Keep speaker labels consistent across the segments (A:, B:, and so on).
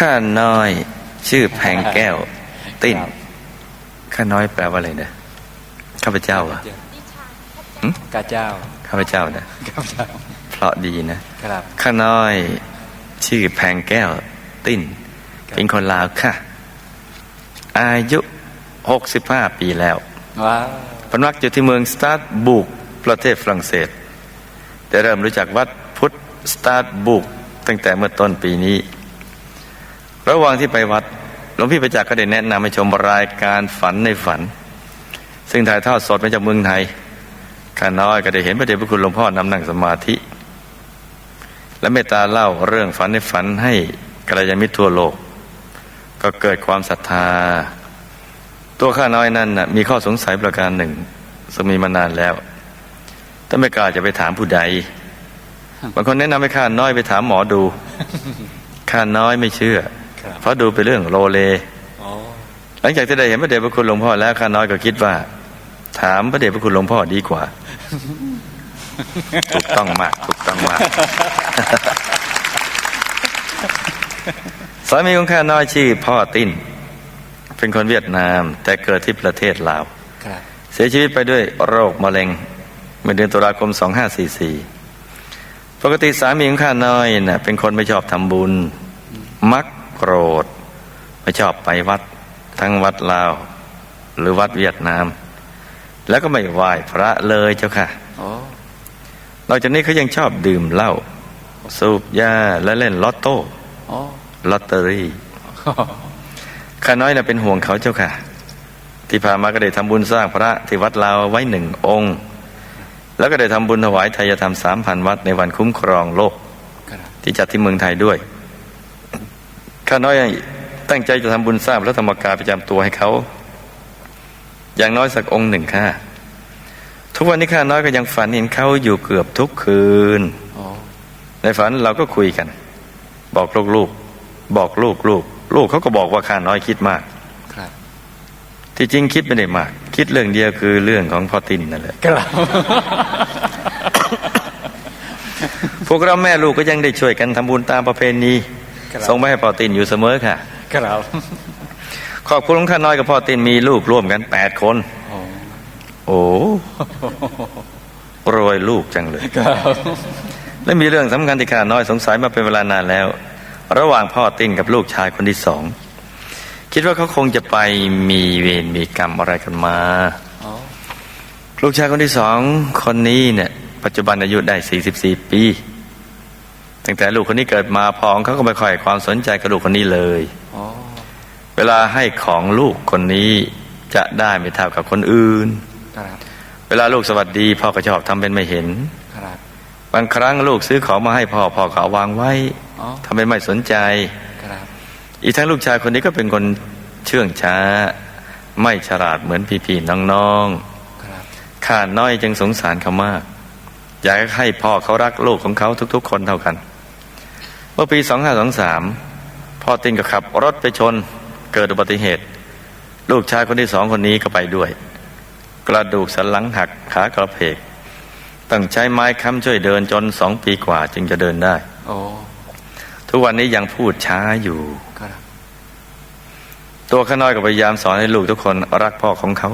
A: ข้าน้อย ชื่อแพงแก้ว ติ้น
B: ครับ
A: ข้าน้อยแปลว่าอะไรนะข้าพเจ้าเหรอะ
B: กาเจ้า
A: ข้าพเจ้านะ
B: ข้าพเจ้า
A: เพราะดีนะ
B: ครับ
A: ข้าน้อย ชื่อแพงแก้ว ติ้น
B: ครับ
A: เป็นคนลาวค่ะ อายุหกสิบห้าปีแล้ว
B: ว้าว
A: พำนักอยู่ที่เมืองสตาร์ทบุกประเทศฝรั่งเศสได้เริ่มรู้จักวัดพุทธสตาร์ทบุกตั้งแต่เมื่อต้นปีนี้ ระหว่างที่ไปวัดหลวงพี่ประจักษ์ก็ได้แนะนำให้ชมรายการฝันในฝัน ซึ่งถ่ายทอดสดมาจากเมืองไทยข้าน้อยก็ได้เห็นพระเดชพระคุณหลวงพ่อนำนั่งสมาธิ และเมตตาเล่าเรื่องฝันในฝันให้กัลยาณมิตรทั่วโลก ก็เกิดความศรัทธา ตัวข้าน้อยนั้นน่ะมีข้อสงสัยประการหนึ่งซึ่งมีมานานแล้วแต่ไม่กล้าจะไปถามผู้ใดบางคนแนะนำให้ข้าน้อยไปถามหมอดูข้าน้อยไม่เชื่อ
B: ครับ
A: เพราะดูเป็นเรื่องโลเล
B: อ๋อ
A: หลังจากที่ได้เห็นพระเดชพระคุณหลวงพ่อแล้วข้าน้อยก็คิดว่า ถามพระเดชพระคุณหลวงพ่อดีกว่า ถูกต้องมากถูกต้องมากสามีของข้าน้อยชื่อพ่อติ้น เป็นคนเวียดนาม แต่เกิดที่ประเทศลาว
B: ครับ
A: เสียชีวิตไปด้วยโรคมะเร็งเมื่อเดือนตุลาคม 2544 ปกติสามีของข้าน้อยน่ะเป็นคนไม่ชอบทำบุญ มัก โกรธ ไม่ชอบไปวัด ทั้งวัดลาว หรือวัดเวียดนาม แล้วก็ไม่ไหว้พระเลยเจ้าค่ะ
B: โอ้
A: นอกจากนี้เขายังชอบดื่มเหล้าสูบยาและเล่นลอตโต้
B: โอ้
A: ลอตเตอรี่ข้าน้อยน่ะเป็นห่วงเขาเจ้าค่ะ ที่ผ่านมาก็ได้ทำบุญสร้างพระที่วัดลาวไว้หนึ่งองค์ แล้วก็ได้ทำบุญถวายทายธรรมสามพันวัดในวันคุ้มครองโลก
B: ครับ
A: ที่จัดที่เมืองไทยด้วย ข้าน้อยตั้งใจจะทำบุญสร้างพระธรรมกายประจำตัวให้เขา อย่างน้อยสักองค์หนึ่งค่ะ ทุกวันนี้ข้าน้อยก็ยังฝันเห็นเขาอยู่เกือบทุกคืน
B: โอ้
A: ในฝันเราก็คุยกัน บอกลูกลูกๆบอกลูกลูกลูกเขาก็บอกว่าข้าน้อยคิดมาก
B: ครับ
A: ที่จริงคิดไม่ได้มาก คิดเรื่องเดียวคือเรื่องของพ่อตินนั่นแหละ
B: ครับ
A: พวกเราแม่ลูกก็ยังได้ช่วยกันทำบุญตามประเพณี
B: ครับ
A: ส่งไปให้พ่อตินอยู่เสมอค่ะ
B: ครับ
A: ขอบคุณของข้าน้อยกับพ่อตินมีลูกร่วมกันแปดคน
B: โอ้
A: โอ้โรยลูกจังเลย
B: ครับ
A: และมีเรื่องสำคัญที่ข้าน้อยสงสัยมาเป็นเวลานานแล้ว ระหว่างพ่อตินกับลูกชายคนที่สองคิดว่าเขาคงจะไปมีเวรมีกรรมอะไรกันมา
B: โอ้
A: ลูกชายคนที่สองคนนี้เนี่ย ปัจจุบันอายุได้ 44 ปี ตั้งแต่ลูกคนนี้เกิดมาพ่อของเขาก็ไม่ค่อยให้ความสนใจกับลูกคนนี้เลย
B: โอ้
A: เวลาให้ของลูกคนนี้จะได้ไม่เท่ากับคนอื่น
B: ครับ
A: เวลาลูกสวัสดีพ่อก็ชอบทำเป็นไม่เห็น
B: ครับ
A: บางครั้งลูกซื้อของมาให้พ่อพ่อก็เอาวางไว้
B: อ๋อ
A: ทำเป็นไม่สนใจ
B: ครับ
A: อีกทั้งลูกชายคนนี้ก็เป็นคนเชื่องช้า ไม่ฉลาดเหมือนพี่ๆน้องๆ
B: ครับ
A: ข้าน้อยจึงสงสารเขามาก อยากให้พ่อเขารักลูกของเขาทุก ๆ คนเท่ากันเมื่อปี 2523 พ่อตินก็ขับรถไปชนเกิดอุบัติเหตุ ลูกชายคนที่สองคนนี้ก็ไปด้วย กระดูกสันหลังหักขากระเพกต้องใช้ไม้ค้ำช่วยเดินจนสองปีกว่าจึงจะเดินได้
B: โอ้
A: ทุกวันนี้ยังพูดช้าอยู่
B: ครับ
A: ตัวข้าน้อยก็พยายามสอนให้ลูกทุกคนรักพ่อของเขา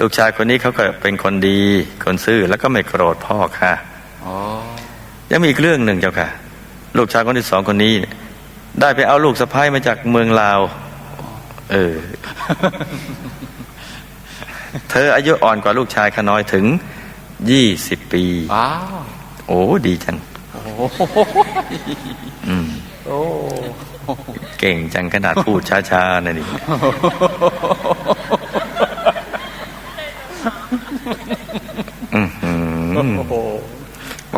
A: ลูกชายคนนี้เขาก็เป็นคนดี คนซื่อแล้วก็ไม่โกรธพ่อค่ะ
B: โอ้
A: ยังมีอีกเรื่องหนึ่งเจ้าค่ะ ลูกชายคนที่สองคนนี้เนี่ยได้ไปเอาลูกสะพ้ายมาจากเมืองลาว เออ เธออายุอ่อนกว่าลูกชายข้าน้อยถึงยี่สิบปี
B: ว้าว
A: โอ้ดีจัง
B: โอ้
A: อืม
B: โอ้
A: เก่งจังขนาดพูดช้าๆนะนี่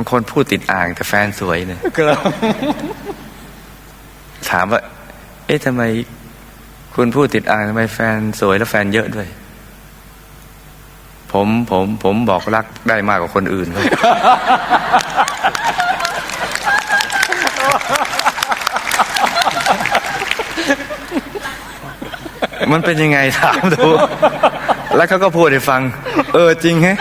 A: างคนพูดติดอ่างแต่แฟนสวยเนี่ย
B: ครับ
A: ถามว่า เอ๊ะทำไม คุณพูดติดอ่างทำไมแฟนสวยแล้วแฟนเยอะด้วย ผมผมผมบอกรักได้มากกว่าคนอื่นครับมันเป็นยังไงถามดู แล้วเขาก็พูดให้ฟัง เออจริงฮะ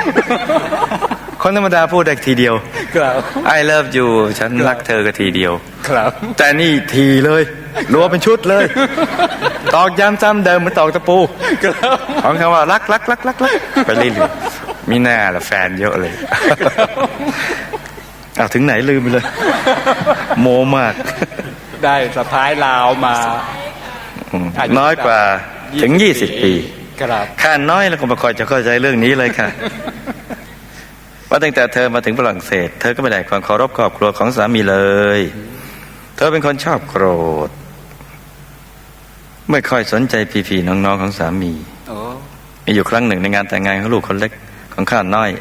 A: คนธรรมดาพูดได้ทีเดียว
B: ครับ
A: I love you ฉันรักเธอก็ทีเดียว
B: ครับ
A: แต่นี่ทีเลยรัวเป็นชุดเลย ตอกย้ำซ้ำเดิมเหมือนตอกตะปูของคำว่ารักรักรักรักรักไปเรื่อยๆมีหน้าละแฟนเยอะเลยเอาถึงไหนลืมไปเลย โมมาก
B: ได้สะพายลาวมา
A: อืม
B: อายุ
A: น้อยกว่าถึง20ปี
B: ครับ
A: ข้าน้อยแล้วก็ไม่ค่อยจะเข้าใจเรื่องนี้เลยค่ะ ว่าตั้งแต่เธอมาถึงฝรั่งเศส เธอก็ไม่ได้ความเคารพครอบครัวของสามีเลย เธอเป็นคนชอบโกรธ ไม่ค่อยสนใจพี่ๆน้องๆของสามี
B: โอ้
A: มีอยู่ครั้งหนึ่งในงานแต่งงานของลูกคนเล็กของข้าน้อย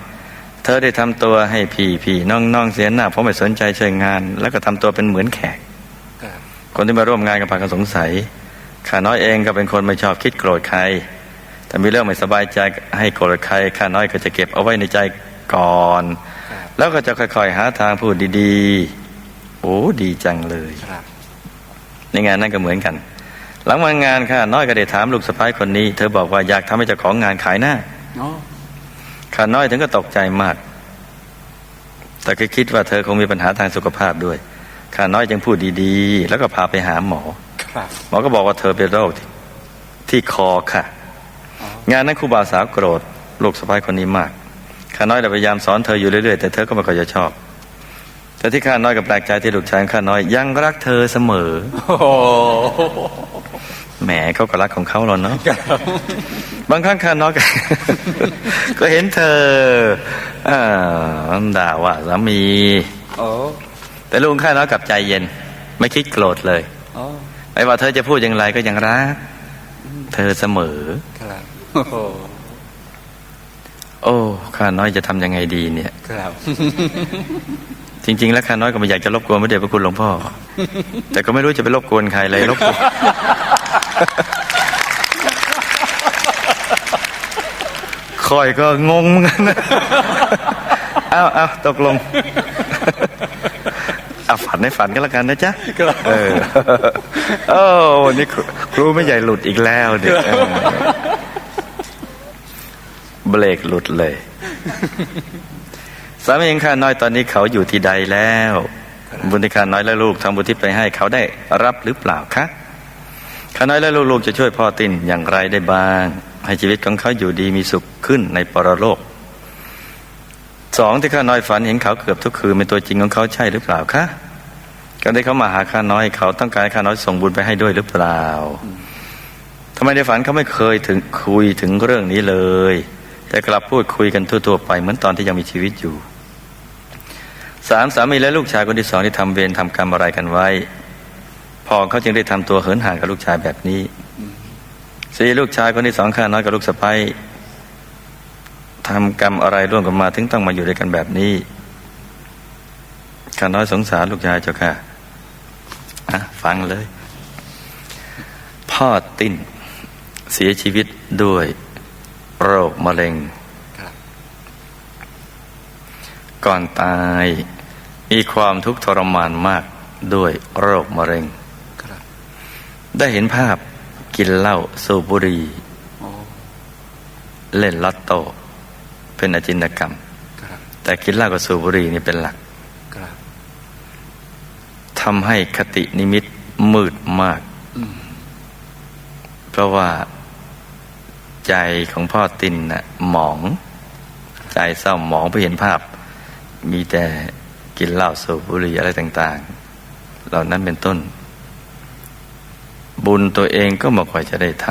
A: เธอได้ทำตัวให้พี่พี่ๆน้องๆเสียหน้าเพราะไม่สนใจช่วยงาน แล้วก็ทำตัวเป็นเหมือนแขก
B: ครับ
A: คนที่มาร่วมงานกับพากันสงสัยข้าน้อยเองก็เป็นคนไม่ชอบคิดโกรธใคร แต่มีเรื่องไม่สบายใจให้โกรธใครข้าน้อยก็จะเก็บเอาไว้ในใจ ก่อน
B: ครับ
A: แล้วก็จะค่อยๆหาทางพูดดีๆ โอ้ดีจังเลย
B: ครับ
A: ในงานนั้นก็เหมือนกัน หลังวันงานข้าน้อยก็ได้ถามลูกสะพ้ายคนนี้ เธอบอกว่าอยากทำให้เจ้าของงานขายหน้า
B: โอ้
A: ข้าน้อยถึงก็ตกใจมาก แต่ก็คิดว่าเธอคงมีปัญหาทางสุขภาพด้วยข้าน้อยจึงพูดดีๆ แล้วก็พาไปหาหมอ
B: ครับ
A: หมอก็บอกว่าเธอเป็นโรคที่ที่คอค่ะ งานนั้นครูบาสาวโกรธลูกสะพ้ายคนนี้มาก ข้าน้อยได้พยายามสอนเธออยู่เรื่อยๆแต่เธอก็ไม่ค่อยจะชอบแต่ที่ข้าน้อยก็แปลกใจที่ลูกชายของข้าน้อย ยังรักเธอเสมอ
B: โอ้โห
A: แหมเขาก็รักของเขาหรอเนาะบางครั้งข้าน้อยก็ก็เห็นเธออ่าด่าว่าสามี
B: โอ้
A: แต่ลุงข้าน้อยกลับใจเย็น ไม่คิดโกรธเลย
B: โอ้
A: ไม่ว่าเธอจะพูดอย่างไรก็ยังรัก เธอเสมอ
B: ครับ โอ้โห
A: โอ้ข้าน้อยจะทำยังไงดีเนี่ย
B: ครับ
A: จริง ๆ แล้วข้าน้อยก็ไม่อยากจะรบกวนพระเดชพระคุณหลวงพ่อ แต่ก็ไม่รู้จะไปรบกวนใครเลยรบกวนคอยก็งงเหมือนกันนะเอาเอาตกลงเอาฝันให้ฝันกันแล้วกันนะจ๊ะ
B: ครับ
A: เออโอ้วันนี้ครูครูไม่ใหญ่หลุดอีกแล้วเด็ก เออเบรกหลุดเลย สามีของข้าน้อยตอนนี้เขาอยู่ที่ใดแล้ว บุญที่ข้าน้อยและลูกทำบุญที่ไปให้เขาได้รับหรือเปล่าคะข้าน้อยและลูกๆจะช่วยพ่อตินอย่างไรได้บ้าง ให้ชีวิตของเขาอยู่ดีมีสุขขึ้นในปรโลกสองที่ข้าน้อยฝันเห็นเขาเกือบทุกคืนเป็นตัวจริงของเขาใช่หรือเปล่าคะการที่เขามาหาข้าน้อยเขาต้องการให้ข้าน้อยส่งบุญไปให้ด้วยหรือเปล่าทำไมในฝันเขาไม่เคยถึงคุยถึงเรื่องนี้เลย แต่กลับพูดคุยกันทั่วๆไปเหมือนตอนที่ยังมีชีวิตอยู่สามสามีและลูกชายคนที่สองที่ทำเวรทำกรรมอะไรกันไว้พ่อเขาจึงได้ทำตัวเหินห่างกับลูกชายแบบนี้สี่ลูกชายคนที่สองข้าน้อยกับลูกสะใภ้ทำกรรมอะไรร่วมกันมาถึงต้องมาอยู่ด้วยกันแบบนี้ข้าน้อยสงสารลูกชายเจ้าค่ะอะฟังเลย พ่อติ้นเสียชีวิตด้วย โรคมะเร็ง
B: ครับ
A: ก่อนตายมีความทุกข์ทรมานมากด้วยโรคมะเร็ง
B: ครับ
A: ได้เห็นภาพกินเหล้าสูบบุหรี่
B: โอ้
A: เล่นลอตโต้เป็นอาจินกรรม
B: ครับ
A: แต่กินเหล้ากับสูบบุหรี่นี่เป็นหลัก
B: ครับ
A: ทำให้คตินิมิตมืดมาก
B: อืม
A: เพราะว่า ใจของพ่อตินน่ะหมอง ใจเศร้าหมองไปเห็นภาพ มีแต่กินเหล้าสูบบุหรี่อะไรต่าง ๆ เหล่านั้นเป็นต้น บุญตัวเองก็ไม่ค่อยจะได้ท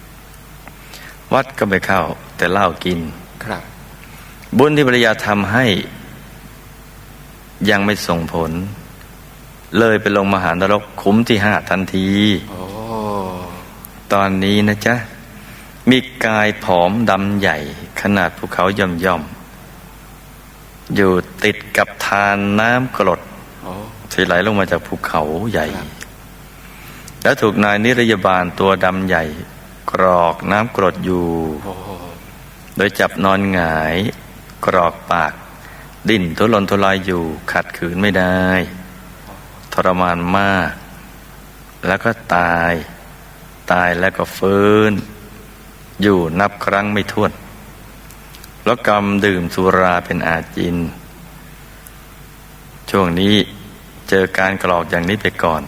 A: ำวัดก็ไม่เข้า แต่เหล้ากิน
B: ครับ
A: บุญที่ภรรยาทำให้ ยังไม่ส่งผล เลยไปลงมหานรกขุมที่ห้าทันที
B: โอ้
A: ตอนนี้นะจ๊ะ มีกายผอมดำใหญ่ ขนาดภูเขาย่อมย่อม อยู่ติดกับทานน้ำกรดที่ไหลลงมาจากภูเขาใหญ่ แล้วถูกนายนิรยาบาลตัวดำใหญ่ กรอกน้ำกรดอยู่
B: โอ้
A: โดยจับนอนหงาย กรอกปาก ดิ้นทุรนทุรายอยู่ ขัดขืนไม่ได้ ทรมานมาก แล้วก็ตาย ตายแล้วก็ฟื้น อยู่นับครั้งไม่ถ้วนแล้วกรรมดื่มสุราเป็นอาจิน ช่วงนี้เจอการกรอกอย่างนี้ไปก่อน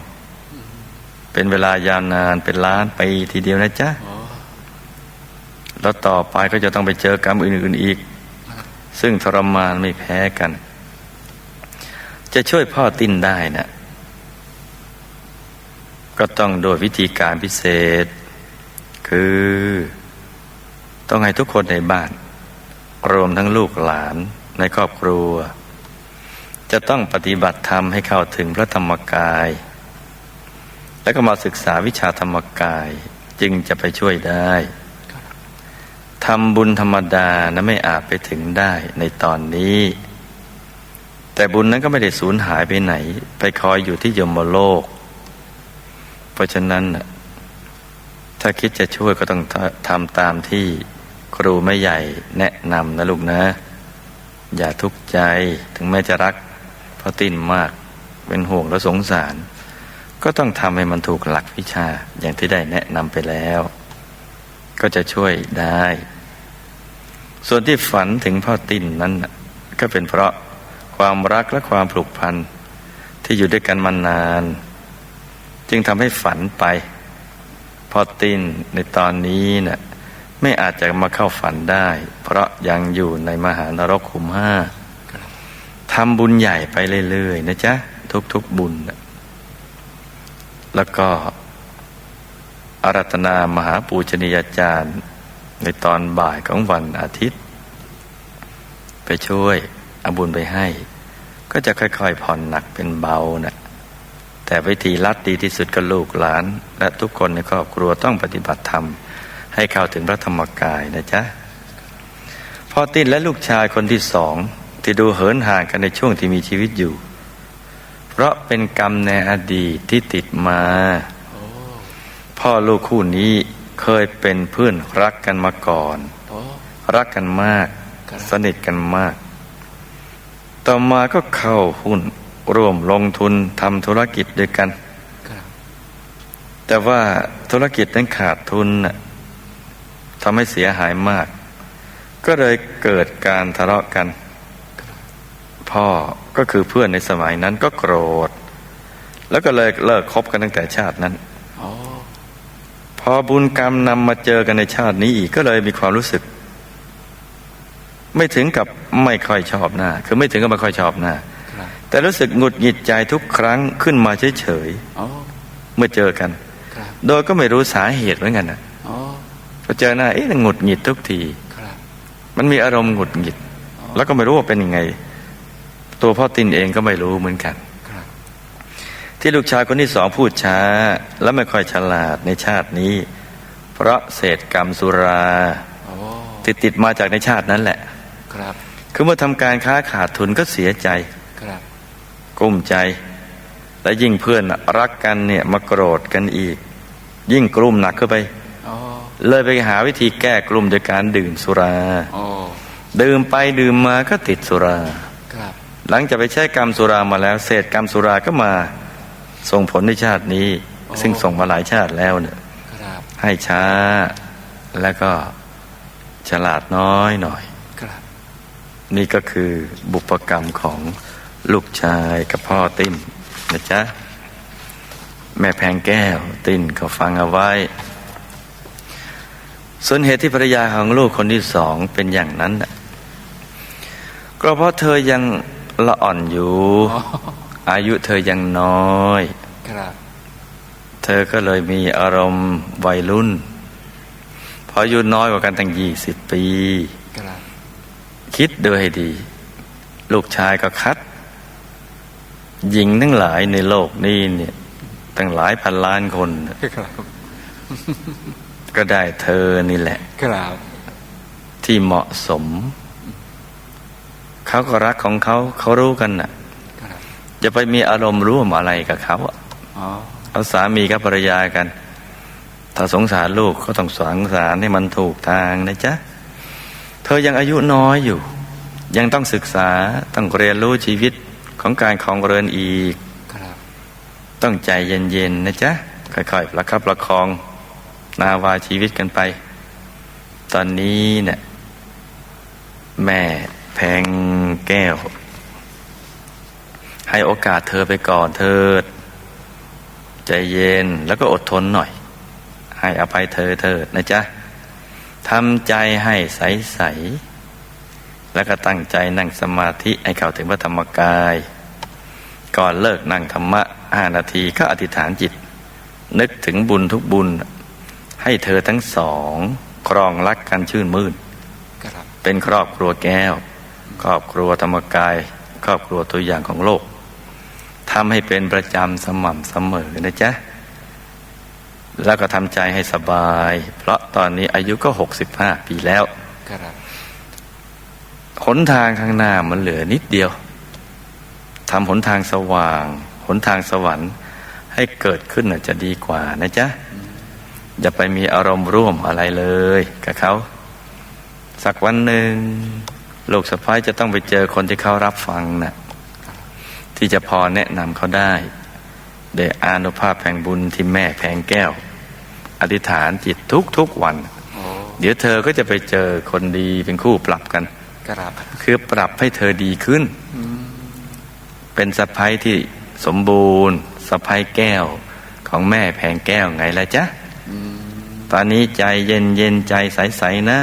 A: เป็นเวลายาวนานเป็นล้านปีทีเดียวนะจ๊ะแล้วต่อไปก็จะต้องไปเจอกรรมอื่น ๆอีก ซึ่งทรมานไม่แพ้กัน จะช่วยพ่อติ้นได้นะก็ต้องโดยวิธีการพิเศษ คือ ต้องให้ทุกคนในบ้าน รวมทั้งลูกหลานในครอบครัว จะต้องปฏิบัติธรรมให้เข้าถึงพระธรรมกาย แล้วก็มาศึกษาวิชาธรรมกายจึงจะไปช่วยได้ทำบุญธรรมดานะไม่อาจไปถึงได้ในตอนนี้ แต่บุญนั้นก็ไม่ได้สูญหายไปไหน ไปคอยอยู่ที่ยมโลก เพราะฉะนั้นถ้าคิดจะช่วยก็ต้องทำตามที่ ครูแม่ใหญ่แนะนำนะลูกนะ อย่าทุกข์ใจถึงแม้จะรักพราะตินมากเป็นห่วงและสงสาร ก็ต้องทำให้มันถูกหลักวิชาอย่างที่ได้แนะนำไปแล้ว ก็จะช่วยได้ ส่วนที่ฝันถึงพ่อตินนั้นก็เป็นเพราะความรักและความผูกพันที่อยู่ด้วยกันมานาน จึงทำให้ฝันไปพ่อตินในตอนนี้น่ะ ไม่อาจจะมาเข้าฝันได้ เพราะยังอยู่ในมหานรกขุมห้าทำบุญใหญ่ไปเรื่อยๆนะจ๊ะ ทุกๆบุญ แล้วก็อารัตนามหาปูชนียาจารย์ ในตอนบ่ายของวันอาทิตย์ ไปช่วยอาบุญไปให้ ก็จะค่อยๆผ่อนหนักเป็นเบานะ่ะแต่วิธีลัดดีที่สุดก็ลูกหลาน และทุกคนในครอบครัวต้องปฏิบัติธรรม ให้เข้าถึงพระธรรมกายนะจ๊ะพ่อติ้นและลูกชายคนที่สองที่ดูเหินห่างกันในช่วงที่มีชีวิตอยู่ เพราะเป็นกรรมในอดีตที่ติดมา
B: โอ้
A: พ่อลูกคู่นี้เคยเป็นเพื่อนรักกันมาก่อน
B: โอ้
A: รักกันมาก
B: ครับ
A: สนิทกันมาก ต่อมาก็เข้าหุ้นร่วมลงทุนทำธุรกิจด้วยกัน
B: ครับ
A: แต่ว่าธุรกิจนั้นขาดทุนน่ะ ทำให้เสียหายมาก ก็เลยเกิดการทะเลาะกัน พ่อก็คือเพื่อนในสมัยนั้นก็โกรธ แล้วก็เลยเลิกคบกันตั้งแต่ชาตินั้น
B: โอ้
A: พอบุญกรรมนำมาเจอกันในชาตินี้อีกก็เลยมีความรู้สึก ไม่ถึงกับไม่ค่อยชอบหน้า คือไม่ถึงกับไม่ค่อยชอบหน้า
B: ครับ
A: แต่รู้สึกหงุดหงิดใจทุกครั้งขึ้นมาเฉย
B: โอ้
A: ๆเมื่อเจอกัน
B: ครับ
A: โดยก็ไม่รู้สาเหตุเหมือนกันนะ
B: โอ้
A: พอเจอหน้าเอ๊ะหงุดหงิดทุกที
B: ครับ
A: มันมีอารมณ์หงุดหงิด แล้วก็ไม่รู้ว่าเป็นยังไง ตัวพ่อตินเองก็ไม่รู้เหมือนกัน
B: ครับ
A: ที่ลูกชายคนที่สองพูดช้า และไม่ค่อยฉลาดในชาตินี้ เพราะเศษกรรมสุรา
B: โอ้
A: ติดติดๆมาจากในชาตินั้นแหละ
B: ครับ
A: คือเมื่อทำการค้าขาดทุนก็เสียใจ
B: ครับ
A: กุ้มใจ และยิ่งเพื่อนรักกันเนี่ยมาโกรธกันอีก ยิ่งกลุ่มหนักเข้าไป
B: โอ้
A: เลยไปหาวิธีแก้กลุ่มโดยการดื่มสุรา
B: โอ้
A: ดื่มไปดื่มมาก็ติดสุรา
B: ครับ
A: หลังจากไปใช้กรรมสุรามาแล้ว เศษกรรมสุราก็มาส่งผลในชาตินี้ ซึ่งส่งมาหลายชาติแล้วเนี่ย
B: ครับ
A: ให้ช้าแล้วก็ฉลาดน้อยหน่อย
B: ครับ
A: นี่ก็คือบุพกรรมของลูกชายกับพ่อติ้นนะจ๊ะ แม่แพงแก้วติ้นก็ฟังเอาไว้ ส่วนเหตุที่ภรรยาของลูกคนที่สองเป็นอย่างนั้นน่ะก็เพราะเธอยังละอ่อนอยู่
B: โอ้
A: อายุเธอยังน้อย
B: ครับ
A: เธอก็เลยมีอารมณ์วัยรุ่นเพราะอายุน้อยกว่ากันตั้งยี่สิบปี
B: ครับ
A: คิดดูให้ดี ลูกชายก็คัด หญิงทั้งหลายในโลกนี้เนี่ยตั้งหลายพันล้านคน
B: ครับ
A: ก็ได้เธอนี่แหละ
B: ครับ
A: ที่เหมาะสม เขาก็รักของเขาเขารู้กันน่ะ
B: ครับ
A: จะไปมีอารมณ์ร่วมอะไรกับเขาอะ
B: อ๋อ
A: เอาสามีกับภรรยากัน ถ้าสงสารลูกก็ต้องสงสารให้มันถูกทางนะจ๊ะ เธอยังอายุน้อยอยู่ ยังต้องศึกษาต้องเรียนรู้ชีวิตของการครองเรือนอีก
B: ครับ
A: ต้องใจเย็นๆนะจ๊ะค่อยๆประคับประคอง นาวาชีวิตกันไป ตอนนี้เนี่ยแม่แพงแก้ว ให้โอกาสเธอไปก่อนเถิดใจเย็นแล้วก็อดทนหน่อย ให้อภัยเธอเธอนะจ๊ะทำใจให้ใสใสแล้วก็ตั้งใจนั่งสมาธิให้เข้าถึงพระธรรมกาย ก่อนเลิกนั่งธรรมะห้านาทีก็อธิษฐานจิต นึกถึงบุญทุกบุญ ให้เธอทั้งสอง ครองรักกันชื่นมื่น
B: ครับ
A: เป็นครอบครัวแก้ว ครอบครัวธรรมกาย ครอบครัวตัวอย่างของโลกทำให้เป็นประจำสม่ำเสมอนะจ๊ะ แล้วก็ทำใจให้สบาย เพราะตอนนี้อายุก็หกสิบห้าปีแล้ว
B: ครับ
A: หนทางข้างหน้ามันเหลือนิดเดียวทำหนทางสว่าง หนทางสวรรค์ให้เกิดขึ้นน่ะจะดีกว่านะจ๊ะ อย่าไปมีอารมณ์ร่วมอะไรเลยกับเขา สักวันหนึ่งลูกสะพ้ายจะต้องไปเจอคนที่เขารับฟังนะ่ะที่จะพอแนะนำเขาได้โดยอานุภาพแห่งบุญที่แม่แผงแก้ว อธิษฐานจิตทุกทุกๆวัน
B: โอ้
A: เดี๋ยวเธอก็จะไปเจอคนดีเป็นคู่ปรับกัน
B: ครับ
A: คือปรับให้เธอดีขึ้น เป็นสะพ้ายที่สมบูรณ์สะพ้ายแก้วของแม่แผงแก้วไงล่ะจ๊ะ ตอนนี้ใจเย็นเย็นใจใส ๆ นะ